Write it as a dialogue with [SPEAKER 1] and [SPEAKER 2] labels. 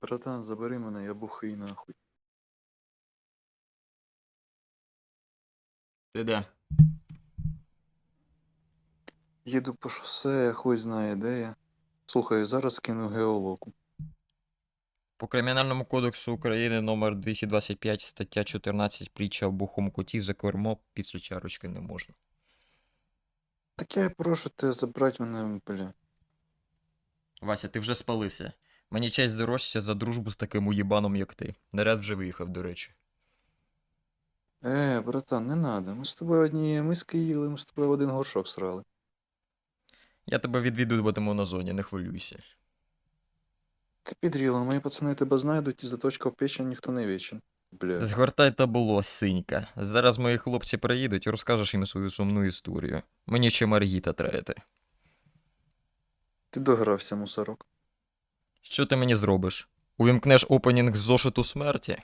[SPEAKER 1] Братан, забери мене, я бухий нахуй.
[SPEAKER 2] Ти де?
[SPEAKER 1] Їду по шосе, я хуй знає де я. Слухай, зараз кину геолоку.
[SPEAKER 2] По Кримінальному кодексу України номер 225 стаття 14 притча в бухому коті за кермо після чарочки не можна.
[SPEAKER 1] Так я прошу тебе забрати мене, бля.
[SPEAKER 2] Вася, ти вже спалився. Мені честь дорожча за дружбу з таким уєбаном, як ти. Наряд вже виїхав, до речі.
[SPEAKER 1] Е, братан, не надо. Ми з тобою однієї миски їли, ми з тобою в один горшок срали.
[SPEAKER 2] Я тебе відвідуватиму на зоні, не хвилюйся.
[SPEAKER 1] Ти підріла, мої пацани тебе знайдуть і за точка в печень ніхто не вічен. Бля.
[SPEAKER 2] Згортай табло, синька. Зараз мої хлопці приїдуть і розкажеш їм свою сумну історію. Мені ще Маргіта трети.
[SPEAKER 1] Ти догрався, мусорок.
[SPEAKER 2] Що ти мені зробиш? Увімкнеш опенінг з зошиту смерті?